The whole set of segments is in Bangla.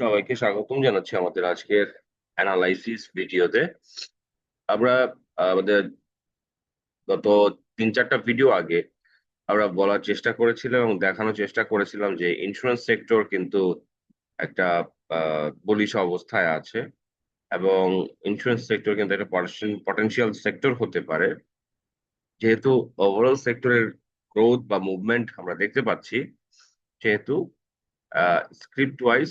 সবাইকে স্বাগতম জানাচ্ছি আমাদের আজকের অ্যানালাইসিস ভিডিওতে। আমরা, আমাদের গত তিন চারটা ভিডিও আগে আমরা বলার চেষ্টা করেছিলাম এবং দেখানোর চেষ্টা করেছিলাম যে ইন্স্যুরেন্স সেক্টর কিন্তু একটা বলিশ অবস্থায় আছে এবং ইন্স্যুরেন্স সেক্টর কিন্তু একটা পটেনশিয়াল সেক্টর হতে পারে। যেহেতু ওভারঅল সেক্টরের গ্রোথ বা মুভমেন্ট আমরা দেখতে পাচ্ছি, সেহেতু স্ক্রিপ্ট ওয়াইজ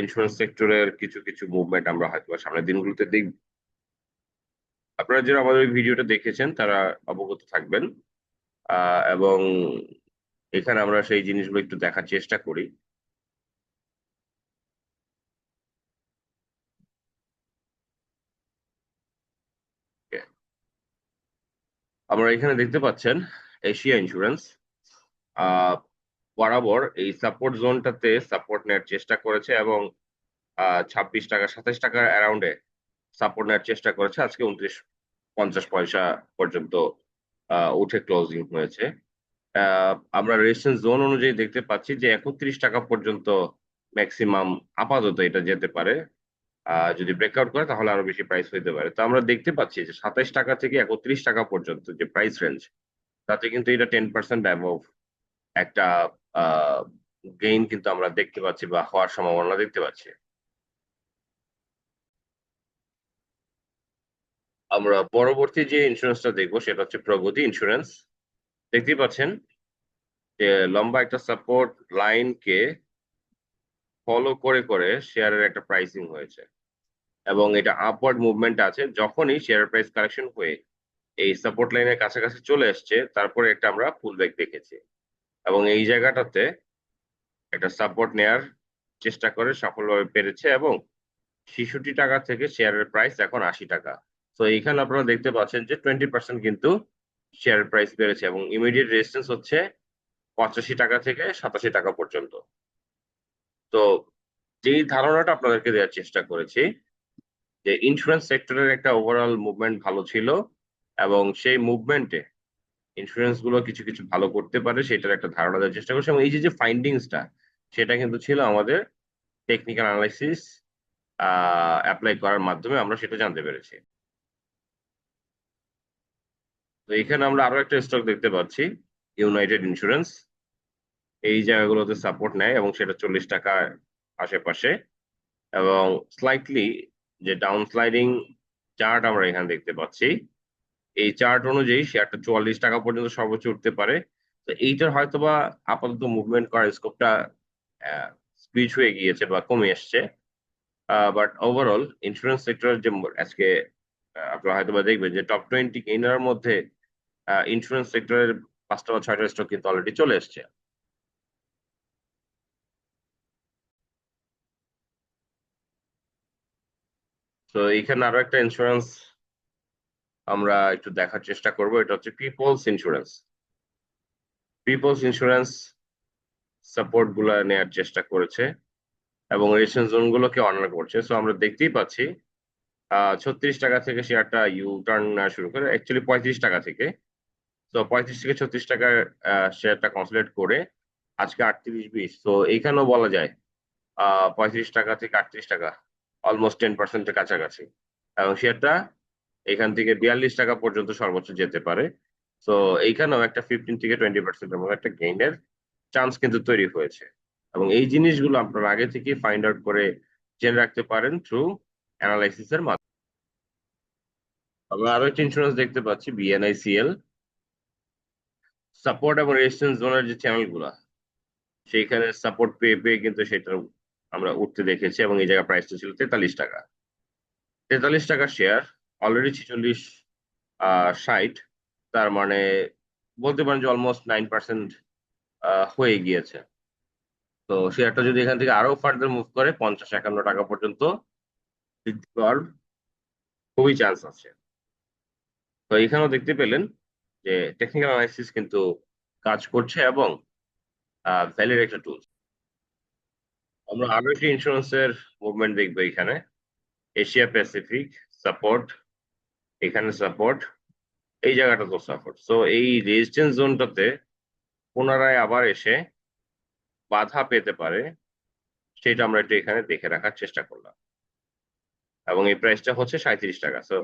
ইন্স্যুরেন্স সেক্টরের কিছু কিছু মুভমেন্ট আমরা হয়তো সামনের দিনগুলোতে দেখব। আপনারা যারা আমাদের ভিডিওটা দেখেছেন, তারা অবগত থাকবেন। এবং এখানে আমরা সেই জিনিসগুলো একটু দেখার চেষ্টা করি। আমরা এখানে দেখতে পাচ্ছেন এশিয়া ইন্স্যুরেন্স বরাবর এই সাপোর্ট জোনটাতে সাপোর্ট নেওয়ার চেষ্টা করেছে এবং ছাব্বিশ টাকা, সাতাশ টাকার অ্যারাউন্ডে সাপোর্ট নেওয়ার চেষ্টা করেছে। আজকে উনত্রিশ, পঞ্চাশ পয়সা পর্যন্ত উঠে ক্লোজিং হয়েছে। আমরা রেজিস্ট্যান্স জোন অনুযায়ী দেখতে পাচ্ছি যে একত্রিশ টাকা পর্যন্ত ম্যাক্সিমাম আপাতত এটা যেতে পারে। যদি ব্রেকআউট করে তাহলে আরও বেশি প্রাইস হইতে পারে। তো আমরা দেখতে পাচ্ছি যে সাতাইশ টাকা থেকে একত্রিশ টাকা পর্যন্ত যে প্রাইস রেঞ্জ তাতে কিন্তু এটা টেন পার্সেন্ট অ্যাবভ একটা গেইন কিন্তু আমরা দেখতে পাচ্ছি বা হওয়ার সম্ভাবনা দেখতে পাচ্ছি। আমরা পরবর্তী যে ইন্স্যুরেন্সটা দেখব সেটা হচ্ছে প্রগতি ইন্স্যুরেন্স দেখতেই পাচ্ছেন যে লম্বা একটা সাপোর্ট লাইনকে ফলো করে করে শেয়ারের একটা প্রাইসিং হয়েছে। এবং এটা আপওয়ার্ড মুভমেন্ট আছে। যখনই শেয়ার প্রাইস কারেকশন হয়ে এই সাপোর্ট লাইনের কাছাকাছি চলে এসছে, তারপরে একটা আমরা ফুল ব্যাক দেখেছি। এবং এই জায়গাটাতে একটা সাপোর্ট নেয়ার চেষ্টা করে সফলভাবে পেরেছে এবং ছেষট্টি টাকা থেকে শেয়ারের প্রাইস এখন আশি টাকা। তো এইখানে আপনারা দেখতে পাচ্ছেন যে টোয়েন্টি পার্সেন্ট কিন্তু শেয়ারের প্রাইস বেড়েছে এবং ইমিডিয়েট রেজিস্ট্যান্স হচ্ছে পঁচাশি টাকা থেকে সাতাশি টাকা পর্যন্ত। তো যেই ধারণাটা আপনাদেরকে দেওয়ার চেষ্টা করেছি যে ইন্স্যুরেন্স সেক্টরের একটা ওভারঅল মুভমেন্ট ভালো ছিল এবং সেই মুভমেন্টে ইন্স্যুরেন্সগুলো কিছু কিছু ভালো করতে পারে, সেটার একটা ধারণা দেওয়ার চেষ্টা করছি এবং এই যে যে ফাইন্ডিংসটা সেটা কিন্তু ছিল আমাদের টেকনিক্যাল অ্যানালাইসিস অ্যাপ্লাই করার মাধ্যমে আমরা সেটা জানতে পেরেছি। তো এখানে আমরা আরও একটা স্টক দেখতে পাচ্ছি ইউনাইটেড ইন্স্যুরেন্স এই জায়গাগুলোতে সাপোর্ট নেয় এবং সেটা চল্লিশ টাকার আশেপাশে এবং স্লাইটলি যে ডাউন স্লাইডিং চার্ট আমরা এখানে দেখতে পাচ্ছি এই চার্ট অনুযায়ী শেয়ারটা চুয়াল্লিশ টাকা পর্যন্ত সর্বোচ্চ উঠতে পারে। তো এইটার হয়তোবা আপাতত মুভমেন্ট করার স্কোপটা স্পিচ হয়ে গিয়েছে বা কমে এসছে। বাট ওভারঅল ইন্স্যুরেন্স সেক্টর যে আজকে আপনারা হয়তোবা দেখবেন যে টপ টোয়েন্টি গেইনার মধ্যে ইন্স্যুরেন্স সেক্টরের পাঁচটা বা ছয়টা স্টক কিন্তু অলরেডি চলে এসছে। তো এইখানে আরও একটা ইন্স্যুরেন্স আমরা একটু দেখার চেষ্টা করব, এটা হচ্ছে পিপলস ইন্স্যুরেন্স পিপলস ইন্স্যুরেন্স সাপোর্টগুলো নেওয়ার চেষ্টা করেছে এবং রেশন জোন গুলোকে অনার করছে। সো আমরা দেখতেই পাচ্ছি ছত্রিশ টাকা থেকে শেয়ারটা ইউ টার্ন নেওয়া শুরু করে অ্যাকচুয়ালি পঁয়ত্রিশ টাকা থেকে। তো পঁয়ত্রিশ থেকে ছত্রিশ টাকার শেয়ারটা কনসুলেট করে আজকে আটত্রিশ বিশ। তো এইখানেও বলা যায় পঁয়ত্রিশ টাকা থেকে আটত্রিশ টাকা অলমোস্ট টেন পার্সেন্টের কাছাকাছি। এবং শেয়ারটা এখান থেকে বিয়াল্লিশ টাকা পর্যন্ত সর্বোচ্চ যেতে পারে। তো এইখানেও একটা ফিফটিন থেকে টোয়েন্টি পার্সেন্টের মতো একটা গেইনের চান্স কিন্তু তৈরি হয়েছে। এবং এই জিনিসগুলো আপনারা আগে থেকে ফাইন্ড আউট করে জেনে রাখতে পারেন থ্রু অ্যানালাইসিসের মাধ্যমে। আমরা আরও একটা ইন্স্যুরেন্স দেখতে পাচ্ছি বিএনআইসিএল সাপোর্ট এবং রেজিস্ট্যান্স জোনের যে চ্যানেলগুলো সেইখানে সাপোর্ট পেয়ে পেয়ে কিন্তু সেটা আমরা উঠতে দেখেছি এবং এই জায়গায় প্রাইসটা ছিল তেতাল্লিশ টাকা। তেতাল্লিশ টাকা শেয়ার অলরেডি ছেচল্লিশ ষাট, তার মানে বলতে পারেন যে অলমোস্ট নাইন পার্সেন্ট হয়ে গিয়েছে। তো শেয়ারটা যদি এখান থেকে আরও ফার্দার মুভ করে, পঞ্চাশ একান্ন টাকা পর্যন্ত বৃদ্ধি পাওয়ার খুবই চান্স আছে। তো এখানেও দেখতে পেলেন যে টেকনিক্যাল অ্যানালাইসিস কিন্তু কাজ করছে এবং ভ্যালিড একটা টুল আমরা আরও একটি ইন্স্যুরেন্সের মুভমেন্ট দেখব এখানে। এশিয়া প্যাসিফিক সাপোর্ট এখানে সাপোর্ট এই জায়গাটা তো সাপোর্ট সো এই রেজিস্ট্যান্স জোনটাতে পুনরায় আবার এসে বাধা পেতে পারে, সেটা আমরা একটু এখানে দেখে রাখার চেষ্টা করলাম। এবং এই প্রাইসটা হচ্ছে সাঁত্রিশ টাকা। সো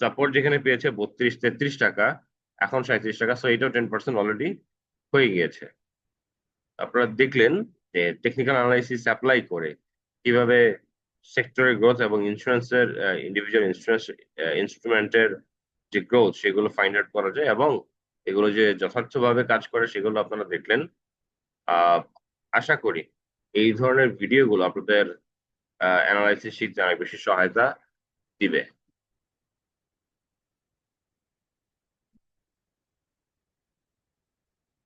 সাপোর্ট যেখানে পেয়েছে বত্রিশ, তেত্রিশ টাকা, এখন সাঁত্রিশ টাকা। সো এটাও টেন পার্সেন্ট অলরেডি হয়ে গিয়েছে। আপনারা দেখলেন যে টেকনিক্যাল অ্যানালাইসিস অ্যাপ্লাই করে কীভাবে সেক্টরের গ্রোথ এবং ইন্স্যুরেন্সের ইন্ডিভিজুয়াল ইন্স্যুরেন্স ইনস্ট্রুমেন্টের যে গ্রোথ সেগুলো ফাইন্ড আউট করা যায় এবং এগুলো যে যথার্থভাবে কাজ করে, সেগুলো আপনারা দেখলেন। আশা করি এই ধরনের ভিডিওগুলো আপনাদের অ্যানালাইসিস শিখতে অনেক বেশি সহায়তা দিবে।